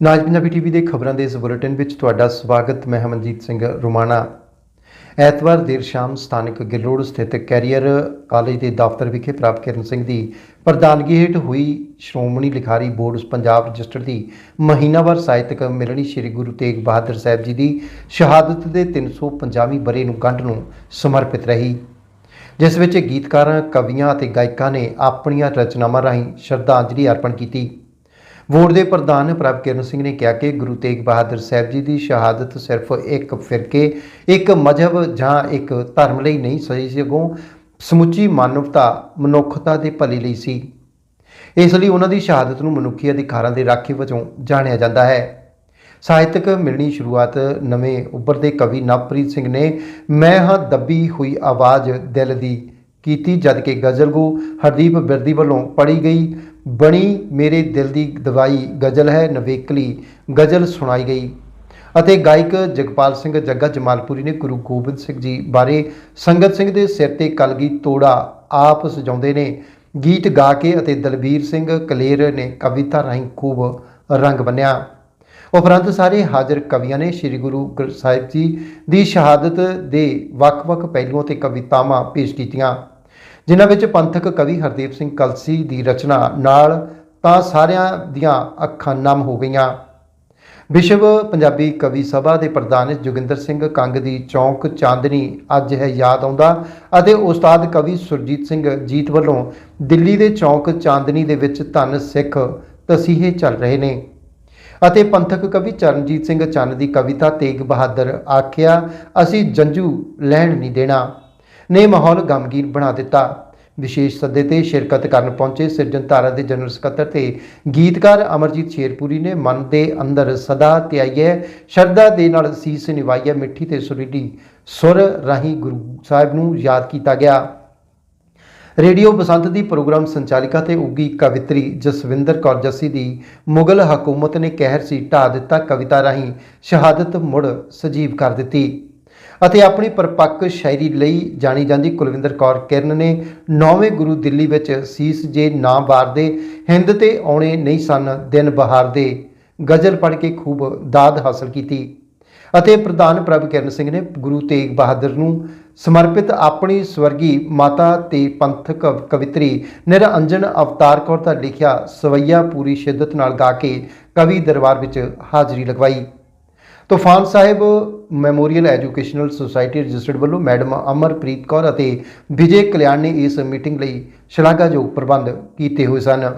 ਨਾਜ Punjabi TV ਦੇ ਖਬਰਾਂ ਦੇ ਇਸ ਬੁਲੇਟਿਨ ਵਿੱਚ ਤੁਹਾਡਾ ਸਵਾਗਤ। ਮੈਂ ਹਮਨਜੀਤ ਸਿੰਘ ਰੁਮਾਣਾ। ਐਤਵਾਰ ਦੇਰ ਸ਼ਾਮ ਸਥਾਨਕ ਗਿੱਲੋੜ ਸਥਿਤ ਕੈਰੀਅਰ ਕਾਲਜ ਦੇ ਦਫ਼ਤਰ ਵਿਖੇ ਪ੍ਰਾਪਤ ਕਰਨ ਸਿੰਘ ਦੀ ਪ੍ਰਧਾਨਗੀ ਹੇਠ ਹੋਈ ਸ਼੍ਰੋਮਣੀ ਲਿਖਾਰੀ ਬੋਰਡ ਪੰਜਾਬ ਰਜਿਸਟਰ ਦੀ ਮਹੀਨਾਵਾਰ ਸਾਹਿਤਕ ਮਿਲਣੀ ਸ੍ਰੀ ਗੁਰੂ ਤੇਗ ਬਹਾਦਰ ਸਾਹਿਬ ਜੀ ਦੀ ਸ਼ਹਾਦਤ ਦੇ 350ਵੀਂ ਬਰੇ ਨੂੰ ਕੰਢ ਨੂੰ ਸਮਰਪਿਤ ਰਹੀ, ਜਿਸ ਵਿੱਚ ਗੀਤਕਾਰਾਂ, ਕਵੀਆਂ ਅਤੇ ਗਾਇਕਾਂ ਨੇ ਆਪਣੀਆਂ ਰਚਨਾਵਾਂ ਰਾਹੀਂ ਸ਼ਰਧਾਂਜਲੀ ਅਰਪਣ ਕੀਤੀ। ਬੋਰਡ ਦੇ ਪ੍ਰਧਾਨ ਪ੍ਰਭ ਕਿਰਨ ਸਿੰਘ ਨੇ ਕਿਹਾ ਕਿ ਗੁਰੂ ਤੇਗ ਬਹਾਦਰ ਸਾਹਿਬ ਜੀ ਦੀ ਸ਼ਹਾਦਤ ਸਿਰਫ ਇੱਕ ਫਿਰਕੇ, ਇੱਕ ਮਜ਼ਹਬ ਜਾਂ ਇੱਕ ਧਰਮ ਲਈ ਨਹੀਂ, ਸਹੀ ਸਗੋਂ ਸਮੁੱਚੀ ਮਾਨਵਤਾ, ਮਨੁੱਖਤਾ ਦੇ ਭਲੇ ਲਈ ਸੀ। ਇਸ ਲਈ ਉਹਨਾਂ ਦੀ ਸ਼ਹਾਦਤ ਨੂੰ ਮਨੁੱਖੀ ਅਧਿਕਾਰਾਂ ਦੇ ਰਾਖੀ ਵਜੋਂ ਜਾਣਿਆ ਜਾਂਦਾ ਹੈ। ਸਾਹਿਤਕ ਮਿਲਣੀ ਸ਼ੁਰੂਆਤ ਨਵੇਂ ਉੱਭਰਦੇ ਕਵੀ ਨਵਪ੍ਰੀਤ ਸਿੰਘ ਨੇ, ਮੈਂ ਹਾਂ ਦੱਬੀ ਹੋਈ ਆਵਾਜ਼ ਦਿਲ ਦੀ ਕੀਤੀ ਜਦਕਿ ਕਿ ਗਜ਼ਲਗੋ ਹਰਦੀਪ ਬਿਰਦੀ ਵੱਲੋਂ ਪੜ੍ਹੀ ਗਈ, ਬਣੀ ਮੇਰੇ ਦਿਲ ਦੀ ਦਵਾਈ ਗਜ਼ਲ ਹੈ ਨਵੇਕਲੀ, ਗਜ਼ਲ ਸੁਣਾਈ ਗਈ। ਅਤੇ ਗਾਇਕ ਜਗਪਾਲ ਸਿੰਘ ਜੱਗਾ ਜਮਾਲਪੁਰੀ ਨੇ ਗੁਰੂ ਗੋਬਿੰਦ ਸਿੰਘ ਜੀ ਬਾਰੇ ਸੰਗਤ ਸਿੰਘ ਦੇ ਸਿਰ ਤੇ ਕਲਗੀ ਤੋੜਾ ਆਪ ਸਜਾਉਂਦੇ ਨੇ। ਗੀਤ ਗਾ ਕੇ ਅਤੇ ਦਲਬੀਰ ਸਿੰਘ ਕਲੇਰ ਨੇ ਕਵਿਤਾ ਰਾਹੀਂ ਖੂਬ ਰੰਗ ਬੰਨਿਆ। ਉਪਰੰਤ ਸਾਰੇ ਹਾਜ਼ਰ ਕਵੀਆਂ ਨੇ ਸ੍ਰੀ ਗੁਰੂ ਗ੍ਰੰਥ ਸਾਹਿਬ ਜੀ ਦੀ ਸ਼ਹਾਦਤ ਦੇ ਵੱਖ-ਵੱਖ ਪਹਿਲੂਆਂ ਤੇ ਕਵਿਤਾਵਾਂ ਪੇਸ਼ ਕੀਤੀਆਂ। ਜਿਨ੍ਹਾਂ ਵਿੱਚ ਪੰਥਕ ਕਵੀ ਹਰਦੀਪ ਸਿੰਘ ਕਲਸੀ ਦੀ ਰਚਨਾ ਨਾਲ ਤਾਂ ਸਾਰਿਆਂ ਦੀਆਂ ਅੱਖਾਂ ਨਮ ਹੋ ਗਈਆਂ। ਵਿਸ਼ਵ ਪੰਜਾਬੀ ਕਵੀ ਸਭਾ ਦੇ ਪ੍ਰਧਾਨ ਜੋਗਿੰਦਰ ਸਿੰਘ ਕੰਗ ਦੀ ਚੌਂਕ ਚਾਂਦਨੀ ਅੱਜ ਹੈ ਯਾਦ ਆਉਂਦਾ ਅਤੇ ਉਸਤਾਦ ਕਵੀ ਸੁਰਜੀਤ ਸਿੰਘ ਜੀਤ ਵੱਲੋਂ ਦਿੱਲੀ ਦੇ ਚੌਂਕ ਚਾਂਦਨੀ ਦੇ ਵਿੱਚ ਧੰਨ ਸਿੱਖ ਤਸੀਹੇ ਚੱਲ ਰਹੇ ਨੇ। ਅਤੇ ਪੰਥਕ ਕਵੀ ਚਰਨਜੀਤ ਸਿੰਘ ਚੰਨ ਦੀ ਕਵਿਤਾ ਤੇਗ ਬਹਾਦਰ ਆਖਿਆ, ਅਸੀਂ ਜੰਜੂ ਲੈਣ ਨਹੀਂ ਦੇਣਾ। ਨੇ ਮਾਹੌਲ ਗਮਗੀਨ ਬਣਾ ਦਿੱਤਾ। ਵਿਸ਼ੇਸ਼ ਸੱਦੇ ਤੇ ਸ਼ਿਰਕਤ ਕਰਨ ਪਹੁੰਚੇ ਸਿਰਜਣਧਾਰਾ ਦੇ ਜਨਰਲ ਸਕੱਤਰ ਤੇ ਗੀਤਕਾਰ ਅਮਰਜੀਤ ਸ਼ੇਰਪੁਰੀ ਨੇ ਮਨ ਦੇ ਅੰਦਰ ਸਦਾ ਧਿਆਈਏ ਸ਼ਰਧਾ ਦੇ ਨਾਲ ਸੀਸ ਨਿਵਾਈਏ ਮਿੱਠੀ ਤੇ ਸੁਰੀਲੀ ਸੁਰ ਰਾਹੀਂ ਗੁਰੂ ਸਾਹਿਬ ਨੂੰ ਯਾਦ ਕੀਤਾ ਗਿਆ। ਰੇਡੀਓ ਬਸੰਤ ਦੀ ਪ੍ਰੋਗਰਾਮ ਸੰਚਾਲਿਕਾ ਤੇ ਉੱਗੀ ਕਵਿਤਰੀ ਜਸਵਿੰਦਰ ਕੌਰ ਜੱਸੀ ਦੀ ਮੁਗਲ ਹਕੂਮਤ ਨੇ ਕਹਿਰ ਸੀ ਢਾ ਦਿੱਤਾ ਕਵਿਤਾ ਰਾਹੀਂ। ਸ਼ਹਾਦਤ ਮੁੜ ਸਜੀਵ ਕਰ ਦਿੱਤੀ। ਅਤੇ ਆਪਣੀ ਪਰਪੱਕ ਸ਼ਾਇਰੀ ਲਈ ਜਾਣੀ ਜਾਂਦੀ ਕੁਲਵਿੰਦਰ ਕੌਰ ਕਿਰਨ ਨੇ ਨੌਵੇਂ ਗੁਰੂ ਦਿੱਲੀ ਵਿੱਚ ਸੀਸ ਜੇ ਨਾ ਵਾਰਦੇ, ਹਿੰਦ ਤੇ ਆਉਣੇ ਨਹੀਂ ਸਨ, ਦਿਨ ਬਹਾਰ ਦੇ ਗਜ਼ਲ ਪੜ੍ਹ ਕੇ ਖੂਬ ਦਾਦ ਹਾਸਲ ਕੀਤੀ। ਅਤੇ ਪ੍ਰਧਾਨ ਪ੍ਰਭ ਕਿਰਨ ਸਿੰਘ ਨੇ ਗੁਰੂ ਤੇਗ ਬਹਾਦਰ ਨੂੰ ਸਮਰਪਿਤ ਆਪਣੀ ਸਵਰਗੀ ਮਾਤਾ ਤੇ ਪੰਥਕ ਕਵਿਤਰੀ ਨਿਰਅੰਜਨ ਅਵਤਾਰ ਕੌਰ ਦਾ ਲਿਖਿਆ ਸਵਈਆ ਪੂਰੀ ਸ਼ਿੱਦਤ ਨਾਲ ਗਾ ਕੇ ਕਵੀ ਦਰਬਾਰ ਵਿੱਚ ਹਾਜ਼ਰੀ ਲਗਵਾਈ। Toofan Sahib, memorial educational society registered ਵੱਲੋਂ ਮੈਡਮ ਅਮਰਪ੍ਰੀਤ ਕੌਰ ਅਤੇ ਵਿਜੇ ਕਲਿਆਣ ਨੇ ਇਸ ਮੀਟਿੰਗ ਲਈ ਸ਼ਲਾਘਾਯੋਗ ਪ੍ਰਬੰਧ ਕੀਤੇ ਹੋਏ ਸਨ।